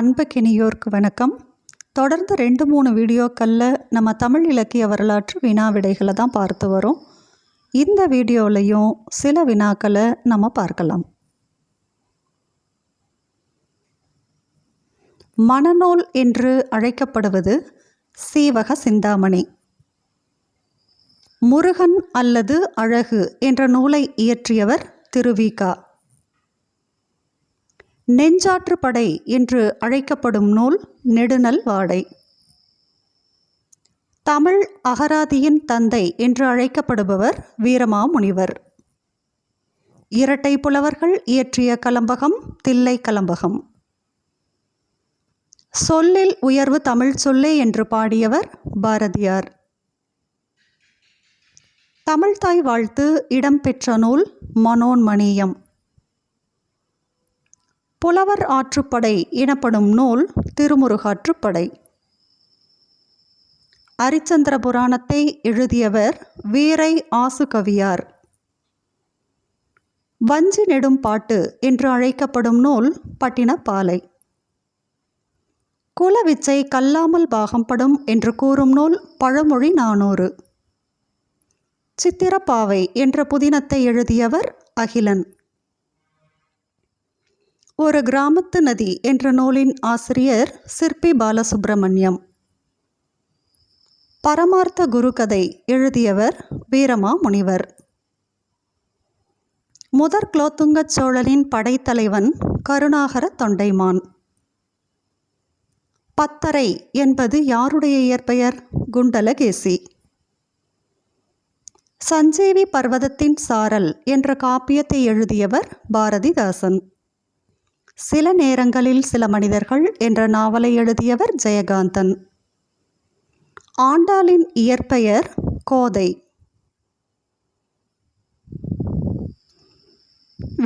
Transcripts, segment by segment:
அன்புக்கினியோர்க்கு வணக்கம். தொடர்ந்து ரெண்டு மூணு வீடியோக்களில் நம்ம தமிழ் இலக்கிய வரலாற்று வினா விடைகளை தான் பார்த்து வரோம். இந்த வீடியோலையும் சில வினாக்களை நம்ம பார்க்கலாம். மனநூல் என்று அழைக்கப்படுவது சீவக சிந்தாமணி. முருகன் அல்லது அழகு என்ற நூலை இயற்றியவர் திருவிகா நெஞ்சாற்று படை என்று அழைக்கப்படும் நூல் நெடுநல் வாடை தமிழ் அகராதியின் தந்தை என்று அழைக்கப்படுபவர் வீரமாமுனிவர். இரட்டை புலவர்கள் இயற்றிய கலம்பகம் தில்லை கலம்பகம். சொல்லில் உயர்வு தமிழ் சொல்லே என்று பாடியவர் பாரதியார். தமிழ்தாய் வாழ்த்து இடம்பெற்ற நூல் மனோன்மணியம். புலவர் ஆற்றுப்படை எனப்படும் நூல் திருமுருகாற்றுப்படை. அரிச்சந்திர புராணத்தை எழுதியவர் வீரை ஆசுகவியார். வஞ்சி நெடும் பாட்டு என்று அழைக்கப்படும் நூல் பட்டினப்பாலை. குலவிச்சை கல்லாமல் பாகம்படும் என்று கூறும் நூல் பழமொழி நானூறு. சித்திரப்பாவை என்ற புதினத்தை எழுதியவர் அகிலன். ஒரு கிராமத்து நதி என்ற நூலின் ஆசிரியர் சிற்பி பாலசுப்பிரமணியம் பரமார்த்த குருகதை எழுதியவர் வீரமா முனிவர். முதற் குலோத்துங்க சோழனின் படைத்தலைவன் கருணாகர தொண்டைமான். பத்தரை என்பது யாருடைய இயற்பெயர்? குண்டலகேசி. சஞ்சீவி பர்வதத்தின் சாரல் என்ற காப்பியத்தை எழுதியவர் பாரதிதாசன். சில நேரங்களில் சில மனிதர்கள் என்ற நாவலை எழுதியவர் ஜெயகாந்தன். ஆண்டாளின் இயற்பெயர் கோதை.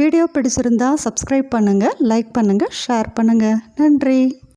வீடியோ பிடிச்சிருந்தா சப்ஸ்கிரைப் பண்ணுங்கள் லைக் பண்ணுங்கள் ஷேர் பண்ணுங்கள் நன்றி.